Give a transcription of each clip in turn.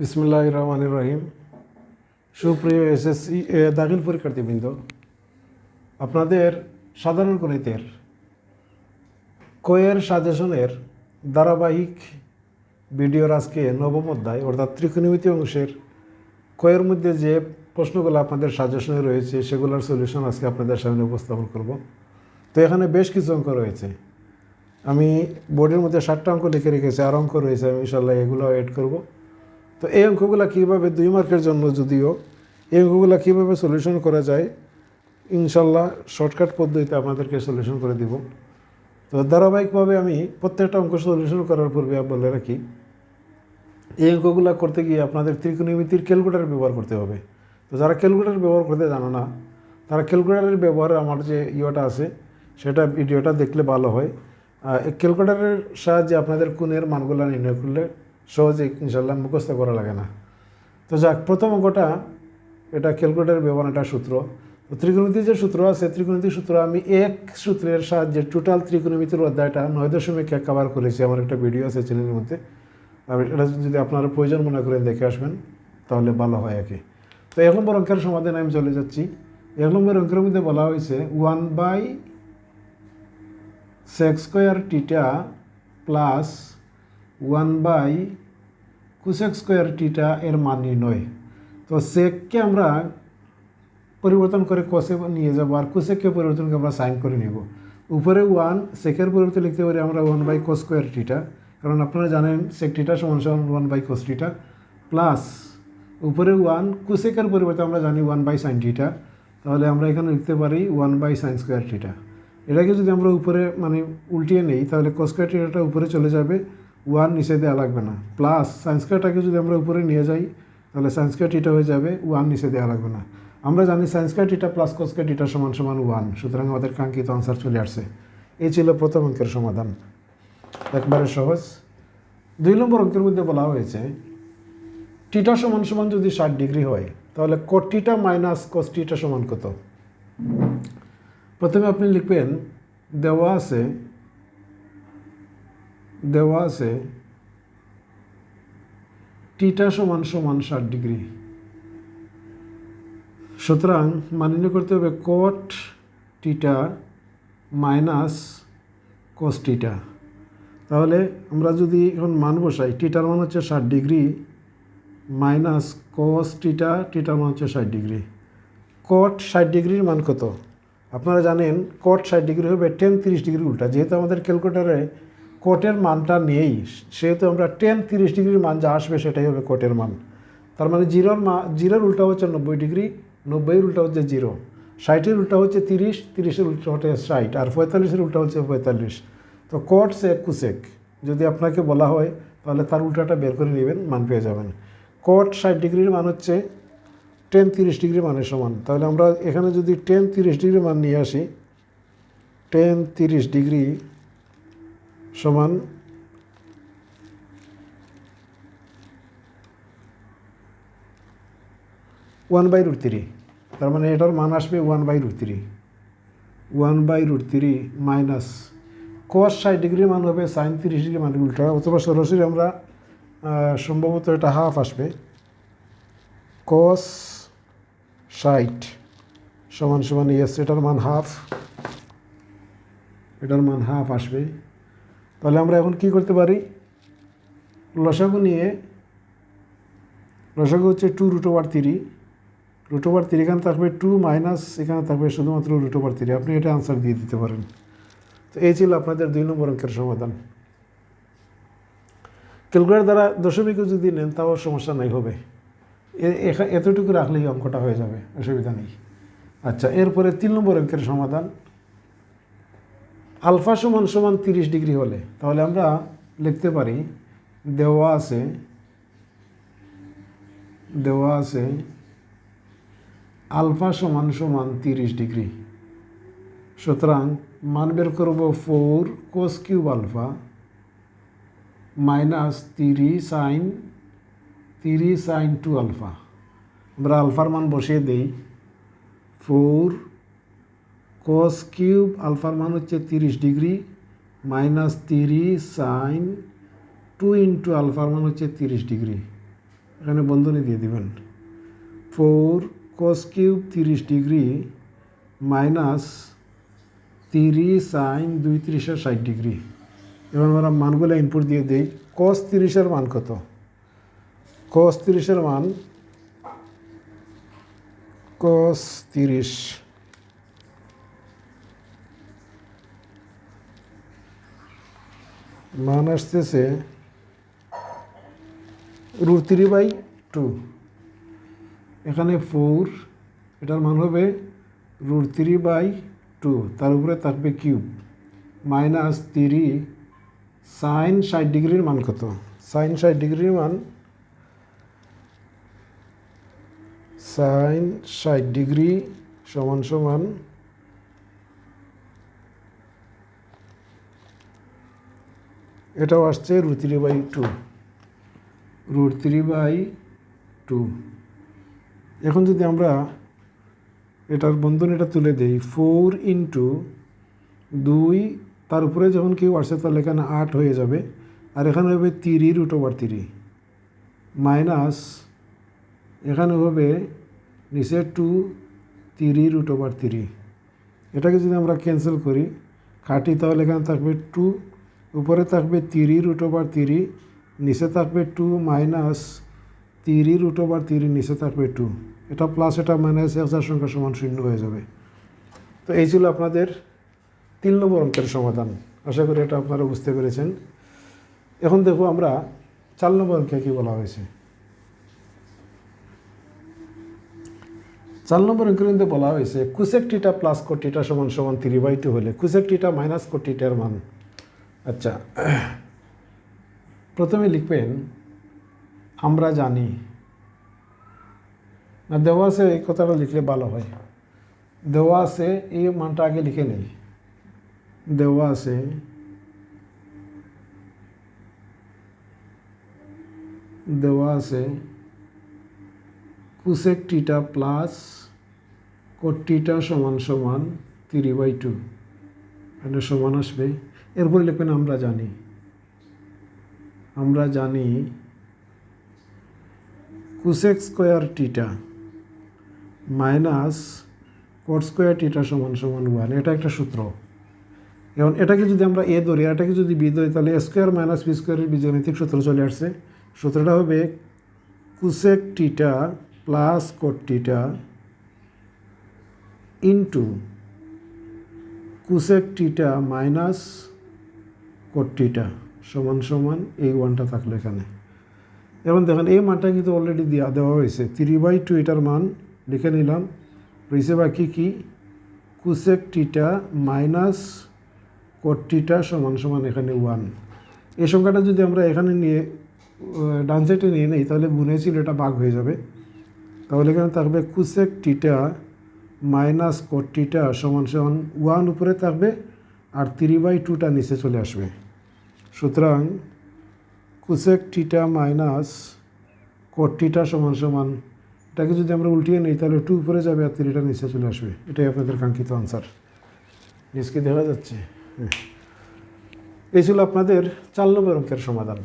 বিসমুল্লাহ রহমান রহিম। সুপ্রিয় এসএসসি দাখিল পরীক্ষার্থীবৃন্দ, আপনাদের সাধারণ গণিতের কোয়ের সাজেশনের ধারাবাহিক ভিডিওর আজকে নবম অধ্যায়, অর্থাৎ ত্রিকোণমিতি অংশের কোয়ের মধ্যে যে প্রশ্নগুলো আপনাদের সাজেশনে রয়েছে, সেগুলোর সলিউশন আজকে আপনাদের সামনে উপস্থাপন করব। তো এখানে বেশ কিছু অঙ্ক রয়েছে। আমি বোর্ডের মধ্যে ষাটটা অঙ্ক লিখে রেখেছি, আর অঙ্ক রয়েছে, আমি ইনশাল্লাহ এগুলো এড করব। তো এই অঙ্কগুলো কীভাবে দুই মার্কের জন্য যদিও, এই অঙ্কগুলো কীভাবে সলিউশন করা যায়, ইনশাল্লাহ শর্টকাট পদ্ধতিতে আপনাদেরকে সলিউশন করে দিব। তো ধারাবাহিকভাবে আমি প্রত্যেকটা অঙ্ক সলিউশন করার পূর্বে বলে রাখি, এই অঙ্কগুলো করতে গিয়ে আপনাদের ত্রিকোণমিতির ক্যালকুলেটার ব্যবহার করতে হবে। তো যারা ক্যালকুলেটার ব্যবহার করতে জানো না, তারা ক্যালকুলেটারের ব্যবহারে আমার যে ইয়েটা আছে, সেটা ভিডিওটা দেখলে ভালো হয়। ক্যালকুলেটারের সাহায্যে আপনাদের কোণের মানগুলো নির্ণয় করলে সহজে ইনশাল্লাহ মুখস্থ করা লাগে না। তো যাক, প্রথম অঙ্কটা, এটা ক্যালকুলেটারের ব্যবহার একটা সূত্র। তো ত্রিকোণমিতির যে সূত্র আছে, ত্রিকোণমিতির সূত্র আমি এক সূত্রের সাহায্যে টোটাল ত্রিকোণমিতির অধ্যায়টা নয় দশমিক এক কাভার করেছি। আমার একটা ভিডিও আছে চ্যানেলের মধ্যে। আর এটা যদি আপনারা প্রয়োজন মনে করেন দেখে আসবেন, তাহলে ভালো হয় আর কি। তো এক নম্বর অঙ্কের সমাধানে আমি চলে যাচ্ছি। এক নম্বর অঙ্কের মধ্যে বলা হয়েছে one by sec square theta plus one by cosec square theta এর মান নির্ণয়। তো সেককে আমরা পরিবর্তন করে কষে নিয়ে যাব আর কুসেককে পরিবর্তন করে আমরা সাইন করে নেব। উপরে ওয়ান সেকের পরিবর্তে লিখতে পারি আমরা one by cos square theta কারণ আপনারা জানেন সেক টিটা সমান সমান one by cos theta plus উপরে ওয়ান কুসেকের পরিবর্তে আমরা জানি ওয়ান বাই সাইন টিটা তাহলে আমরা এখানে লিখতে পারি one by sine square theta এটাকে যদি আমরা উপরে মানে উল্টিয়ে নেই, তাহলে কোস স্কোয়ার টিটাটা উপরে চলে যাবে। ওয়ান নিচে দেওয়া লাগবে না। প্লাস সাইন স্কোয়ারটাকে যদি আমরা উপরে নিয়ে যাই, তাহলে সাইন স্কোয়ার টিটা হয়ে যাবে ওয়ান নিচে দেওয়া লাগবে না। আমরা জানি sine square theta plus cos square theta সমান সমান ওয়ান সুতরাং আমাদের কাঙ্ক্ষিত আনসার চলে আসছে। এই ছিল প্রথম অঙ্কের সমাধান। একবারে সহজ। দুই নম্বর অঙ্কের মধ্যে বলা হয়েছে টিটা সমান সমান যদি ষাট ডিগ্রি হয়, তাহলে কোটিটা মাইনাস কোস্টিটা সমান কত? প্রথমে আপনি লিখবেন, দেওয়া আছে দেওয়া আছে, টিটা সমান সমান ষাট ডিগ্রি। সুতরাং মান্য করতে হবে কোট টিটা মাইনাস কোস টিটা। তাহলে আমরা যদি এখন মান বসাই, টিটার মান হচ্ছে ষাট ডিগ্রি মাইনাস কস টিটা, টিটার মান হচ্ছে ষাট ডিগ্রি। কট ষাট ডিগ্রির মান কত? আপনারা জানেন কট ষাট ডিগ্রি হবে টেন তিরিশ ডিগ্রি উল্টা। যেহেতু আমাদের ক্যালকুলেটারে কোটের মানটা নেই সেহেতু আমরা টেন তিরিশ ডিগ্রির মান যা আসবে সেটাই হবে কোটের মান। তার মানে জিরোর মা, জিরোর উল্টা হচ্ছে নব্বই ডিগ্রি, নব্বইয়ের উল্টা হচ্ছে জিরো। ষাটের উল্টা হচ্ছে তিরিশ, তিরিশের উল্টা হচ্ছে ষাট, আর পঁয়তাল্লিশের উল্টা হচ্ছে পঁয়তাল্লিশ। তো কট সেক কুসেক যদি আপনাকে বলা হয়, তাহলে তার উল্টাটা বের করে নেবেন, মান পেয়ে যাবেন। কট ষাট ডিগ্রির মান হচ্ছে টেন তিরিশ ডিগ্রি মানের সমান। তাহলে আমরা এখানে যদি টেন তিরিশ ডিগ্রি মান নিয়ে আসি টেন তিরিশ ডিগ্রি সমান ওয়ান বাই রুট থ্রি। তার মানে এটার মান আসবে one by root three. One by root three minus cos ষাট ডিগ্রি মান হবে সাইন তিরিশ ডিগ্রি মান উল্টা। অথবা সরাসরি আমরা সম্ভবত এটা হাফ আসবে। কস ষাট সমান সমান ইয়েস এটার মান হাফ এটার মান হাফ আসবে। তাহলে আমরা এখন কি করতে পারি? লসাগু নিয়ে, লসাগু হচ্ছে two root over three root over three এখানে থাকবে টু মাইনাস এখানে থাকবে শুধুমাত্র রুট ওভার থ্রি আপনি এটা আনসার দিয়ে দিতে পারেন। তো এই ছিল আপনাদের দুই নম্বর অঙ্কের সমাধান। ক্যালকুলেটার দ্বারা দশমিকও যদি নেন, তাও সমস্যা নাই, হবে। এতটুকু রাখলেই অঙ্কটা হয়ে যাবে, অসুবিধা নেই। আচ্ছা এরপরে তিন নম্বর অঙ্কের সমাধান। আলফা সমান সমান তিরিশ ডিগ্রি হলে, তাহলে আমরা লিখতে পারি, দেওয়া আছে দেওয়া আছে আলফা সমান সমান তিরিশ ডিগ্রি। সুতরাং মান বের করব four cos cube alpha minus তিরিশ সাইন তিরিশ সাইন টু আলফা। আমরা আলফার মান বসিয়ে দেই, ফোর কোস কিউব আলফার মান হচ্ছে তিরিশ ডিগ্রি মাইনাস তিরিশ সাইন টু ইন্টু আলফার মান হচ্ছে তিরিশ ডিগ্রি। এখানে বন্ধনী দিয়ে দিবেন। ফোর কস কিউব তিরিশ ডিগ্রি মাইনাস তিরিশ সাইন দুই তিরিশের ষাট ডিগ্রি। এবার আমরা মানগুলো ইনপুট দিয়ে দিই। কস তিরিশের মান কত? কস তিরিশের মান কস তিরিশ। মান আসতেছে রুট থ্রি বাই টু এখানে ফোর এটার মান হবে রুট থ্রি বাই টু তার উপরে থাকবে কিউব মাইনাস থ্রি সাইন ষাট ডিগ্রির মান কত? সাইন ষাট ডিগ্রির মান সাইন ষাট ডিগ্রি সমান সমান এটাও আসছে root three by two root three by two এখন যদি আমরা এটার বন্ধন এটা তুলে দেই ফোর ইন্টু দুই, তার উপরে যখন কেউ আসছে তাহলে এখানে আট হয়ে যাবে, আর এখানে হবে three root over three minus এখানে হবে নিচে two three root over three এটাকে যদি আমরা ক্যান্সেল করি কাটি তাহলে এখানে থাকবে টু উপরে থাকবে তিরি রুট ওভার তিরি, নিচে থাকবে two minus three root over three, নিচে থাকবে টু এটা প্লাস এটা মাইনাস এক হাজার সংখ্যা সমান শূন্য হয়ে যাবে। তো এই ছিল আপনাদের তিন নম্বর অঙ্কের সমাধান। আশা করি এটা আপনারা বুঝতে পেরেছেন। এখন দেখো আমরা চার নম্বর অঙ্কে কী বলা হয়েছে। চার নম্বর অঙ্কের বলা হয়েছে কুসেক টিটা প্লাস কোটিটা সমান সমান থ্রি বাই টু হলে কুসেক টিটা মাইনাস কোটিটার মান। আচ্ছা। প্রথমে লিখবেন, আমরা জানি। না দেওয়া আছে এই কথাটা লিখলে ভালো হয়। দেওয়া আছে এই মানটা আগে লিখে নেই। দেওয়া আছে দেওয়া আছে কুসেক টিটা প্লাস কোটিটা সমান সমান থ্রি বাই টু। এটা সমান আসবে। এরপর লিখবেন, আমরা জানি। আমরা জানি cosec square theta minus cot square theta সমান সমান ওয়ান এটা একটা সূত্র। এখন এটাকে যদি আমরা এ ধরি এটাকে যদি বি ধরি, তাহলে স্কোয়ার মাইনাস বি স্কোয়ারের বীজগণিতিক সূত্র চলে আসছে। সূত্রটা হবে cosec theta plus cot theta into cosec theta minus cot theta সমান সমান এই ওয়ানটা থাকল এখানে। এখন দেখেন, এই মানটা কিন্তু অলরেডি দেওয়া দেওয়া হয়েছে। থ্রি বাই টু এটার মান লিখে নিলাম। রয়েছে বাকি কি? Cosec theta minus cot theta সমান সমান এখানে ওয়ান এই সংখ্যাটা যদি আমরা এখানে নিয়ে ডান সাইডে নিয়ে নিই, তাহলে গুনে ছিল এটা ভাগ হয়ে যাবে। তাহলে এখানে থাকবে cosec theta minus cot theta সমান সমান ওয়ান উপরে থাকবে, আর থ্রি বাই টুটা নিচে চলে আসবে। সুতরাং cosec theta minus cot theta সমান সমান, এটাকে যদি আমরা উল্টিয়ে নিই, তাহলে টু উপরে যাবে আর থ্রিটা নিচে চলে আসবে। এটাই আপনাদের কাঙ্ক্ষিত আনসার নিচকে দেখা যাচ্ছে। এই ছিল আপনাদের চার নম্বর অঙ্কের সমাধান।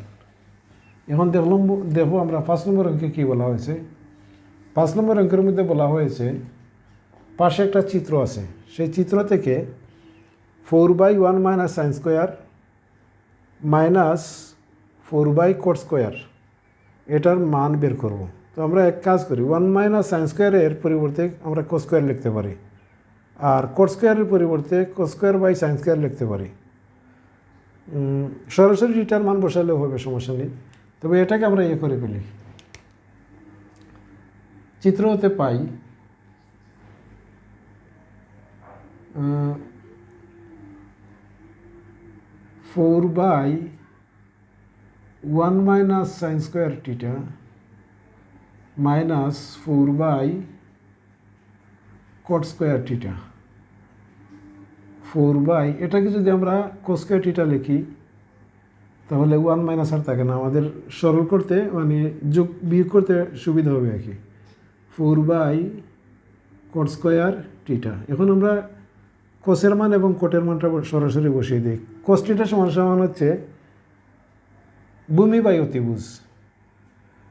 এখন দেখলাম দেখো আমরা পাঁচ নম্বর অঙ্কে কী বলা হয়েছে? পাঁচ নম্বর অঙ্কের মধ্যে বলা হয়েছে, পাশে একটা চিত্র আছে। সেই চিত্র থেকে four by one minus sine square minus four by cot square, এটার মান বের করব। তো আমরা এক কাজ করি, ওয়ান মাইনাস সাইন স্কোয়ারের পরিবর্তে আমরা কোট স্কোয়ার লিখতে পারি, আর কোট স্কোয়ারের পরিবর্তে cot square by sine square লিখতে পারি। সরাসরি এটার মান বসালেও হবে, সমস্যা নেই। তবে এটাকে আমরা ইয়ে করে ফেলি। চিত্র হতে পাই four by one minus sine square theta minus four by cot square theta four by, এটাকে যদি আমরা কোস্কোয়ার টিটা লিখি, তাহলে ওয়ান মাইনাস আর থাকে না। আমাদের সরল করতে মানে যোগ বিয়োগ করতে সুবিধা হবে আর কি। Four by cot square theta এখন আমরা কোসের মান এবং কোটের মানটা সরাসরি বসিয়ে দিই। কোস টিটা সমান সমান হচ্ছে ভূমি বাই অতিভুজ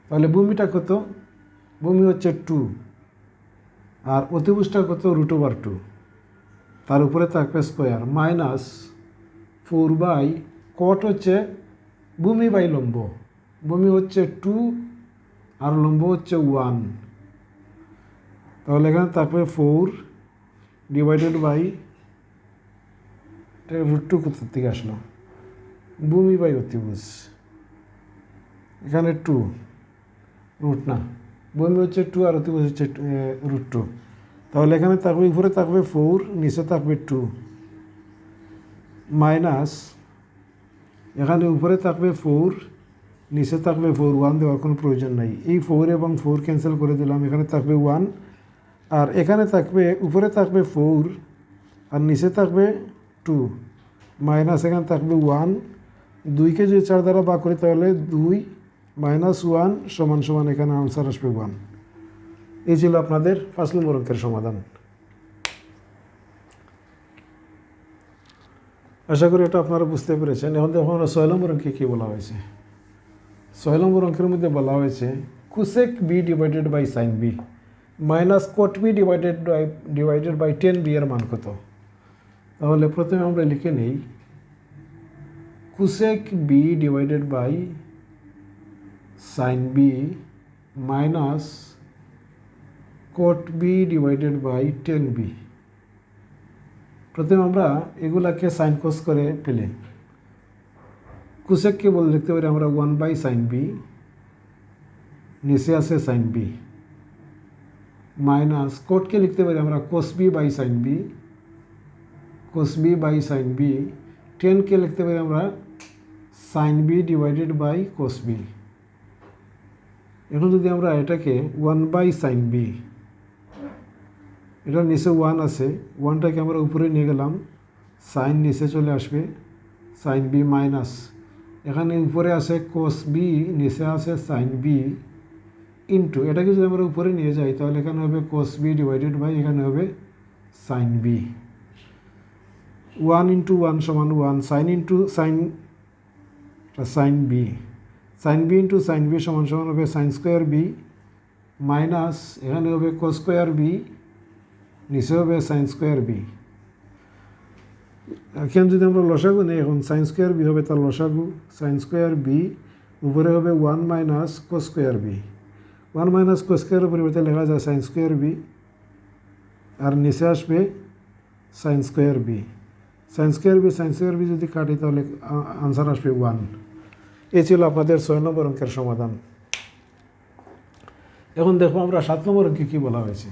তাহলে ভূমিটা কত? ভূমি হচ্ছে টু। আর অতিভুজটা কত? Root over two. তার উপরে থাকবে square minus four by cot হচ্ছে ভূমি বাই লম্ব। ভূমি হচ্ছে টু আর লম্ব হচ্ছে ওয়ান। তাহলে এখানে থাকবে four divided by root two কোথার থেকে আসলো ভূমি বাই অতিভুজ। এখানে টু রুট না। ভূমি হচ্ছে টু আর অতিভুজ হচ্ছে রুট টু তাহলে এখানে থাকবে উপরে থাকবে ফোর নিচে থাকবে টু মাইনাস এখানে উপরে থাকবে ফোর নিচে থাকবে ফোর ওয়ান দেওয়ার কোনো প্রয়োজন নাই। এই ফোর এবং ফোর ক্যান্সেল করে দিলাম, এখানে থাকবে ওয়ান আর এখানে থাকবে উপরে থাকবে ফোর আর নিচে থাকবে টু মাইনাস এখানে থাকবে ওয়ান দুইকে যদি চার দ্বারা বা করি তাহলে দুই মাইনাস ওয়ান সমান সমান এখানে আনসার আসবে ওয়ান এই ছিল আপনাদের পাঁচ নম্বর সমাধান। আশা করি এটা আপনারা বুঝতে পেরেছেন। এখন দেখুন আমরা ছয় নম্বর অঙ্কে কী বলা হয়েছে? ছয় নম্বর অঙ্কের মধ্যে বলা হয়েছে cosec B divided by sine B minus cot B divided divided by tan B এর মান কত? তাহলে প্রথমে আমরা লিখে নেই cosec B divided by sine B minus cot B divided by tan B প্রথমে আমরা এগুলাকে সাইন কোস করে পেলে কুসেককে বলে লিখতে পারি আমরা ওয়ান বাই সাইন বি নিচে আছে সাইন বি মাইনাস কোটকে লিখতে পারি আমরা cos B by sine B cos B by sine B টেনকে লিখতে পারি আমরা sine B divided by cos B এখন যদি আমরা এটাকে ওয়ান বাই সাইন বি এটা নিচে ওয়ান আছে ওয়ানটাকে আমরা উপরে নিয়ে গেলাম সাইন নিচে চলে আসবে সাইন বি মাইনাস এখানে উপরে আছে কোস বি নিচে আছে সাইন বি ইন্টু এটাকে যদি আমরা উপরে নিয়ে যাই, তাহলে এখানে হবে কোস বি ডিভাইডেড বাই এখানে হবে sine B one into one সমান one, sine into sine sine B. Sine B into sine B সমান সমান হবে সাইন স্কোয়ার বি মাইনাস, এখানে হবে কোস স্কোয়ার বি, নিচে হবে সাইন স্কোয়ার বি। এখানে যদি আমরা লসাগু নেই, এখন সাইন স্কোয়ার বি হবে তার লসাগু। সাইন স্কোয়ার বি, উপরে হবে one minus cos square B. One minus cos স্কোয়ারের পরিবর্তে লেখা যায় সাইন স্কোয়ার বি, আর নিচে আসবে sine square B. Sine square B sine square B যদি কাটি, তাহলে আনসার আসবে ওয়ান এই ছিল আপনাদের ছয় নম্বর অঙ্কের সমাধান। এখন দেখো আমরা সাত নম্বর অঙ্কে কী বলা হয়েছে।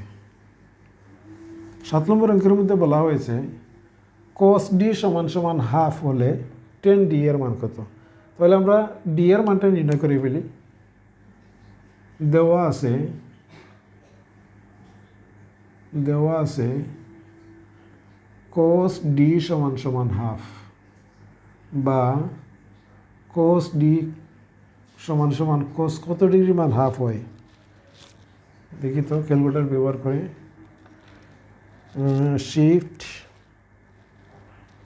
সাত নম্বর অঙ্কের মধ্যে বলা হয়েছে কস ডি সমান সমান হাফ হলে টেন ডি এর মান কত? তাহলে আমরা ডি এর মানটা নির্ণয় করে ফেলি। দেওয়া আছে দেওয়া আছে কস ডি সমান সমান হাফ বা কোস ডি সমান সমান কোস কত ডিগ্রি মান হাফ হয়? দেখি তো ক্যালকুলেটার ব্যবহার করে। শিফট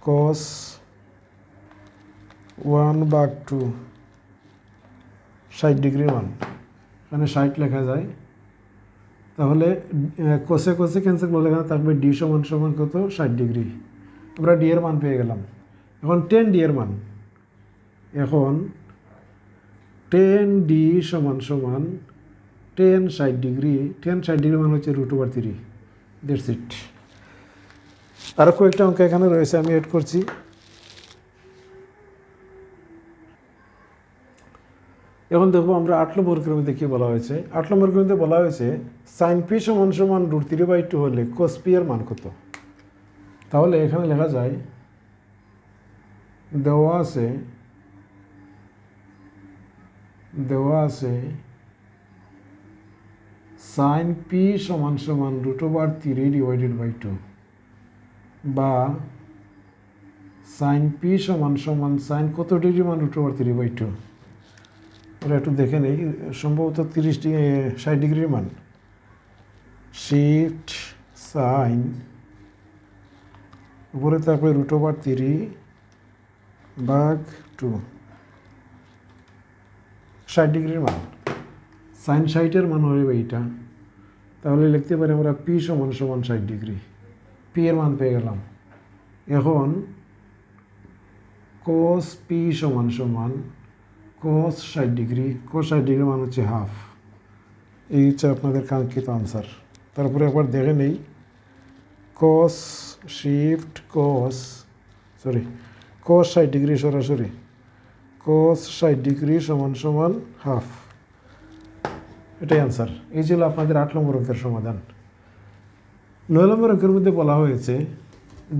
কস ওয়ান বাগ টু ষাট ডিগ্রি মান। এখানে ষাট লেখা যায়। তাহলে কোসে কোসে ক্যান্সেল করলে এখানে থাকবে ডি সমান সমান কত? ষাট ডিগ্রি। আমরা ডি এর মান পেয়ে গেলাম। এখন টেন ডি এর মান। এখন টেন ডি সমান সমান টেন ষাট ডিগ্রি। টেন ষাট ডিগ্রি মান হচ্ছে রুট ওভার থ্রি দেড় সিট আরও কয়েকটা অঙ্ক এখানে রয়েছে, আমি এড করছি। এখন দেখব আমরা আট নম্বর মধ্যে কী বলা হয়েছে? আট নম্বর মধ্যে বলা হয়েছে সাইন পি সমান সমান রুট থ্রি বাই টু হলে কোস পি এর মান কত? তাহলে এখানে লেখা যায়, দেওয়া আছে দেওয়া আছে সাইন পি সমান সমান root over three divided by two বা সাইন পি সমান সমান সাইন কত ডিগ্রি মান root over three by two ওরা একটু দেখে নেই, সম্ভবত তিরিশ ডিগ্রি, ষাট ডিগ্রির মান। শিফট সাইন উপরে তারপরে রুট ওভার থ্রি বাঘ টু ষাট ডিগ্রির মান। সাইন ষাটের মান হবে এইটা। তাহলে লিখতে পারি আমরা পি সমান সমান ষাট ডিগ্রি। পি এর মান পেয়ে গেলাম। এখন কোস পি সমান সমান কোস ষাট ডিগ্রি কোস ষাট ডিগ্রি মান হচ্ছে হাফ এই হচ্ছে আপনাদের কাঙ্ক্ষিত আনসার তারপরে একবার দেখে নেই। Cos shift cos sorry cos ষাট ডিগ্রি সরাসরি। কোস ষাট ডিগ্রি সমান সমান হাফ এটাই আনসার এই ছিল আপনাদের আট নম্বর অঙ্কের সমাধান। নয় নম্বর অঙ্কের মধ্যে বলা হয়েছে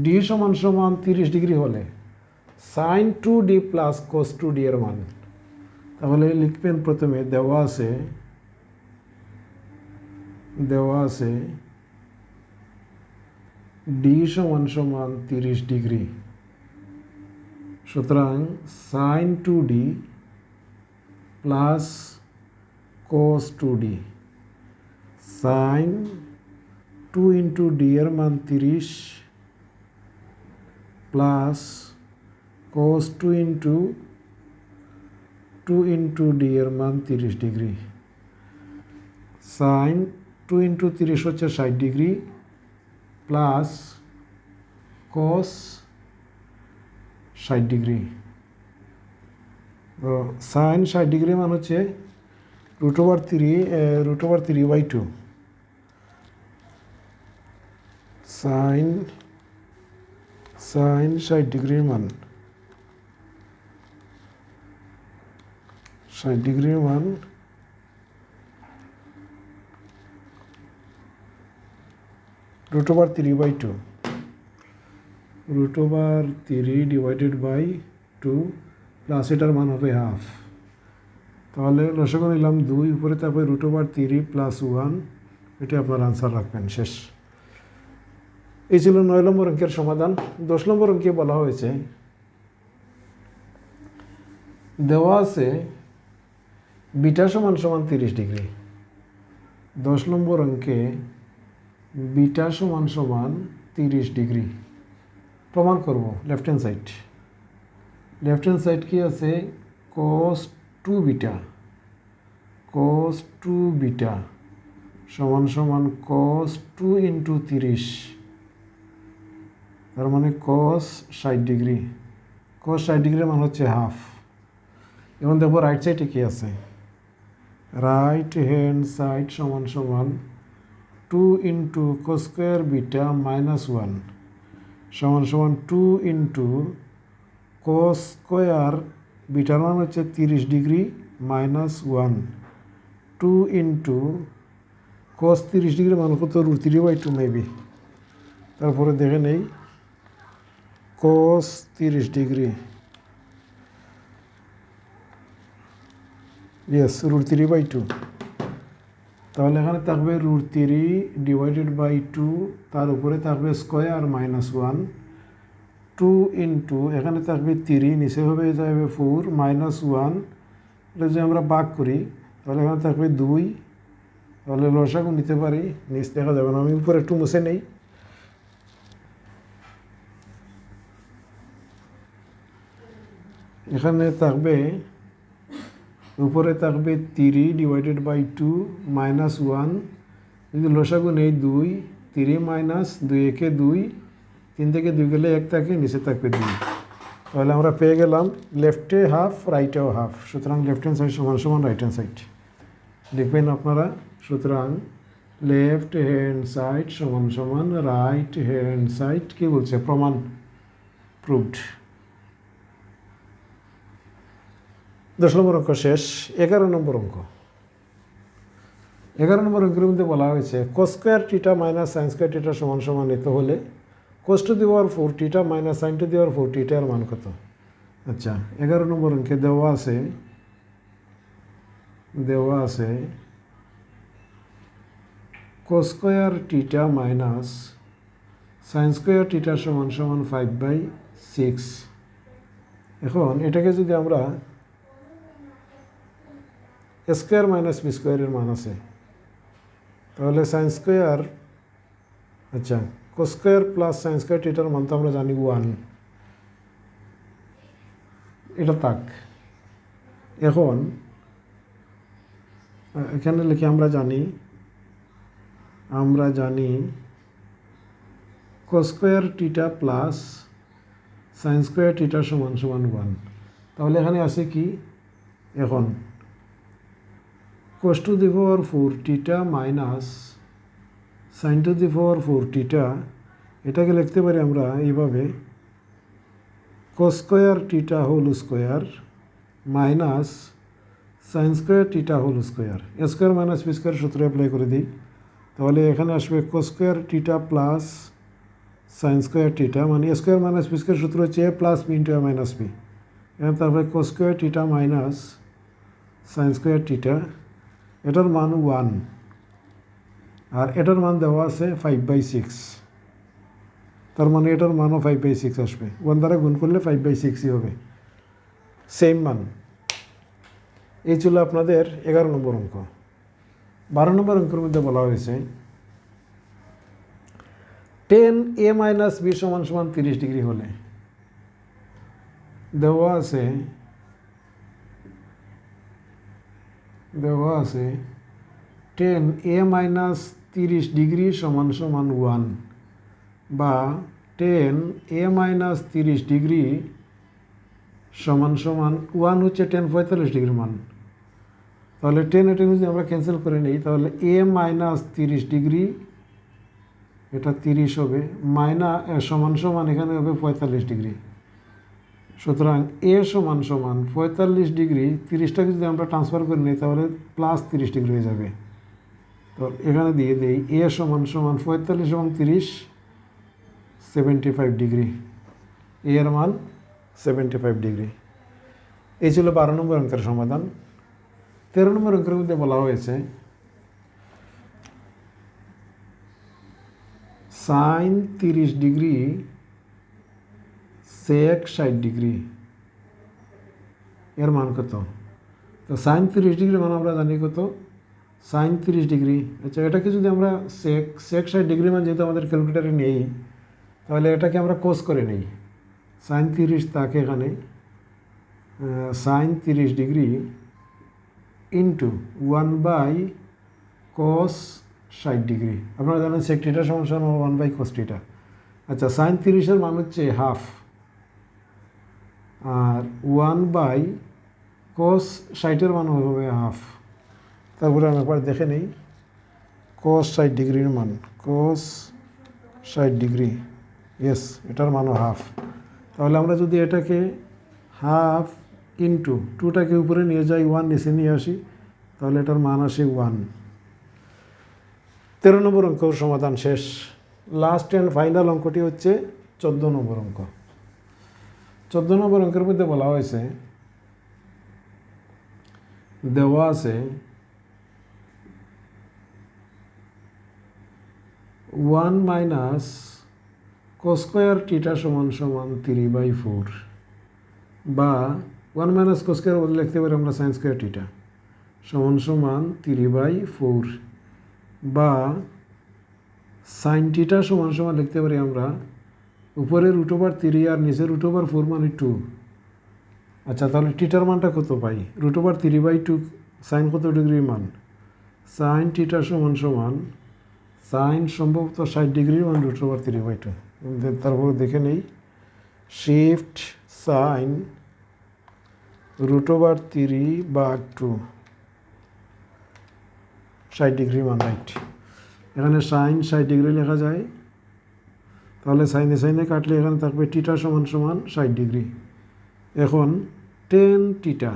ডি সমান সমান তিরিশ ডিগ্রি হলে sine two D plus cos two D এর মান। তাহলে লিখবেন প্রথমে দেওয়া আছে দেওয়া আছে ডি সমান সমান তিরিশ ডিগ্রি সুতরাং sine two D plus cos two D sine two into D এর মান তিরিশ plus cos two into two into D এর মান তিরিশ ডিগ্রি। সাইন টু ইন্টু তিরিশ হচ্ছে ষাট ডিগ্রি, প্লাস কস ষাট ডিগ্রি। সাইন ষাট ডিগ্রি মান হচ্ছে root over three root over three by two. Sine sine ষাট ডিগ্রির মান। ষাট ডিগ্রির মান root over three by two root over three divided by two plus এটার মান হবে হাফ তাহলে লসগো নিলাম দুই, উপরে তারপরে root over three plus one এটা আপনার আনসার রাখবেন, শেষ। এই ছিল নয় নম্বর অঙ্কের সমাধান। দশ নম্বর অঙ্কে বলা হয়েছে, দেওয়া আছে বিটা সমান সমান তিরিশ ডিগ্রি। দশ নম্বর অঙ্কে বিটা সমান সমান তিরিশ ডিগ্রি। প্রমাণ করব left hand side left hand side কি আছে? Cos two beta. Cos two beta সমান সমান কস টু ইন্টু তিরিশ। তার মানে কস ষাট ডিগ্রি। কস ষাট ডিগ্রির মান হচ্ছে হাফ এবং দেখব রাইট সাইডে কী আছে। রাইট হ্যান্ড সাইড সমান সমান two into cos square beta minus one সমান সমান টু ইন্টু কস স্কোয়ার বিটার মান হচ্ছে তিরিশ degree minus one two into cos তিরিশ ডিগ্রি মান কত? Root three by two maybe তারপরে দেখে নেই। কস তিরিশ degree. Yes root three by two তাহলে এখানে থাকবে root three divided by two তার উপরে থাকবে square minus one two into এখানে থাকবে থ্রি নিচে হবে যাবে ফোর মাইনাস ওয়ান এটা যদি আমরা বাক করি, তাহলে এখানে থাকবে দুই। তাহলে লসাগু নিতে পারি, নিচ দেখা যাবে না, আমি উপরে একটু মুছে নেই। এখানে থাকবে উপরে থাকবে three divided by two minus one যদি লসাগু নেই দুই, তিরি মাইনাস দুই একে দুই, তিন থেকে দুই গেলে এক থাকে, নিচে থাকবে দুই। তাহলে আমরা পেয়ে গেলাম লেফটে হাফ রাইটেও হাফ সুতরাং লেফট হ্যান্ড সাইড সমান সমান রাইট হ্যান্ড সাইড লিখবেন আপনারা, সুতরাং লেফট হ্যান্ড সাইড সমান সমান রাইট হ্যান্ড সাইড কী বলছে? প্রমাণ প্রুভড দশ নম্বর অঙ্ক শেষ, এগারো নম্বর অঙ্ক। এগারো নম্বর অঙ্কের মধ্যে বলা হয়েছে cos square theta minus sine square theta সমান সমান নিত হলে কোস টু দেওয়ার four theta minus sine to দেওয়ার ফোর টিটার মান কত? আচ্ছা এগারো নম্বর অঙ্কে দেওয়া আছে দেওয়া আছে cos square theta minus sine square theta সমান সমান ফাইভ বাই সিক্স এখন এটাকে যদি আমরা স্কোয়ার মাইনাস বি স্কোয়ারের মান আছে। তাহলে সাইন স্কোয়ার আচ্ছা কোস্কোয়ার প্লাস সাইন স্কোয়ার এটার মান তো আমরা জানি ওয়ান এটা তাক এখন, এখানে লিখে আমরা জানি আমরা জানি cos square theta plus sine square theta সমান সমান ওয়ান তাহলে এখানে আছে কি? এখন cos to the power four theta minus sine to the power four theta এটাকে লিখতে পারি আমরা এইভাবে cos square theta whole square minus sine square theta whole square A square minus B square সূত্র অ্যাপ্লাই করে দিই, তাহলে এখানে আসবে cos square theta plus sine square theta মানে A square minus B square সূত্র হচ্ছে A plus B into A minus B এবং তারপরে cos square theta minus sine square theta এটার মান ওয়ান আর এটার মান দেওয়া আছে ফাইভ বাই সিক্স তার মানে এটার মানও ফাইভ বাই সিক্স আসবে। ওয়ান দ্বারা গুণ করলে ফাইভ বাই সিক্সই হবে। সেম মান। এই ছিল আপনাদের এগারো নম্বর অঙ্ক। বারো নম্বর অঙ্কের মধ্যে বলা হয়েছে টেন এ মাইনাস বি সমান সমান তিরিশ ডিগ্রি হলে দেওয়া আছে দেওয়া আছে টেন এ মাইনাস তিরিশ ডিগ্রি সমান সমান ওয়ান বা টেন এ মাইনাস তিরিশ ডিগ্রি সমান সমান ওয়ান হচ্ছে টেন পঁয়তাল্লিশ ডিগ্রি মান। তাহলে টেন এটা যদি আমরা ক্যান্সেল করে নিই, তাহলে এ মাইনাস তিরিশ ডিগ্রি, এটা তিরিশ হবে মাইনা এ সমান সমান এখানে হবে পঁয়তাল্লিশ ডিগ্রি। সুতরাং এ সমান সমান পঁয়তাল্লিশ ডিগ্রি তিরিশটাকে যদি আমরা ট্রান্সফার করে নিই, তাহলে প্লাস তিরিশ ডিগ্রি হয়ে যাবে। তো এখানে দিয়ে দিই এ সমান সমান পঁয়তাল্লিশ এবং তিরিশ সেভেন্টি ফাইভ ডিগ্রি এর মান সেভেন্টি ফাইভ ডিগ্রি। এই ছিল বারো নম্বর অঙ্কের সমাধান। তেরো নম্বর অঙ্কের মধ্যে বলা হয়েছে সাইন তিরিশ ডিগ্রি সেক ষাট ডিগ্রি। এর মান কত? তো সাইন তিরিশ ডিগ্রি মান আমরা জানি কত? Sine degree. আচ্ছা এটাকে যদি আমরা সেক সেক ষাট ডিগ্রি মান যেহেতু আমাদের ক্যালকুলেটারে নেই, তাহলে এটাকে আমরা কোস করে নিই। সাইন তাকে এখানে sine degree into one by cos ষাট ডিগ্রি। আপনারা জানেন সেক টিটা সমান ওয়ান বাই কস টিটা আচ্ছা সাইন তিরিশের মান হচ্ছে হাফ আর ওয়ান বাই কস ষাটের মান হবে হাফ তারপরে আমি একবার দেখে নিই। কস ষাট ডিগ্রির মান। কস ষাট ডিগ্রি ইয়েস এটার মানও হাফ তাহলে আমরা যদি এটাকে হাফ ইন্টু টুটাকে উপরে নিয়ে যাই ওয়ান নিচে নিয়ে আসি, তাহলে এটার মান আসে ওয়ান তেরো নম্বর অঙ্ক সমাধান শেষ। লাস্ট অ্যান্ড ফাইনাল অঙ্কটি হচ্ছে চোদ্দ নম্বর অঙ্ক। চোদ্দ নম্বর অঙ্কের মধ্যে বলা হয়েছে, দেওয়া আছে ওয়ান মাইনাস কোস্কোয়ার টিটা সমান সমান থ্রি বাই ফোর বা ওয়ান মাইনাস কোস্কোয়ার বলে লিখতে পারি আমরা সাইন্স স্কোয়ার টিটা সমান সমান থ্রি বাই ফোর বা সাইন টিটা সমান সমান লিখতে পারি আমরা উপরের রুট ওভার থ্রি আর নিচের রুট ওভার ফোর মানে টু আচ্ছা তাহলে টিটার মানটা কত পাই? Root over three by two sine কত ডিগ্রি মান? সাইন টিটার সমান সমান সাইন সম্ভবত ষাট ডিগ্রি মান root over three by two তারপর দেখে নেই। Shift sine root over three বা টু ষাট ডিগ্রি মান রাইট এখানে সাইন ষাট ডিগ্রি লেখা যায়। তাহলে সাইনে সাইনে কাটলে এখানে থাকবে টিটা সমান সমান ষাট ডিগ্রি। এখন টেন টিটা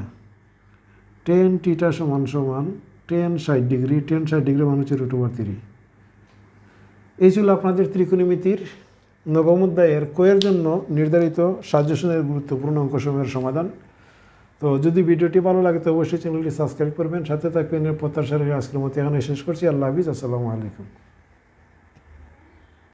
টেন টিটা সমান সমান টেন ষাট ডিগ্রি টেন ষাট ডিগ্রি মানে হচ্ছে রুট ওভার থ্রি এই ছিল আপনাদের ত্রিকোণমিতির নবম অধ্যায়ের কোয়ের জন্য নির্ধারিত সাজেশনের গুরুত্বপূর্ণ অঙ্কসমূহের সমাধান। তো যদি ভিডিওটি ভালো লাগে তো অবশ্যই চ্যানেলটি সাবস্ক্রাইব করবেন, সাথে থাকবেন প্রত্যাশার আজকের মতো এখানে শেষ করছি। আল্লাহ হাফিজ, আসসালামু আলাইকুম।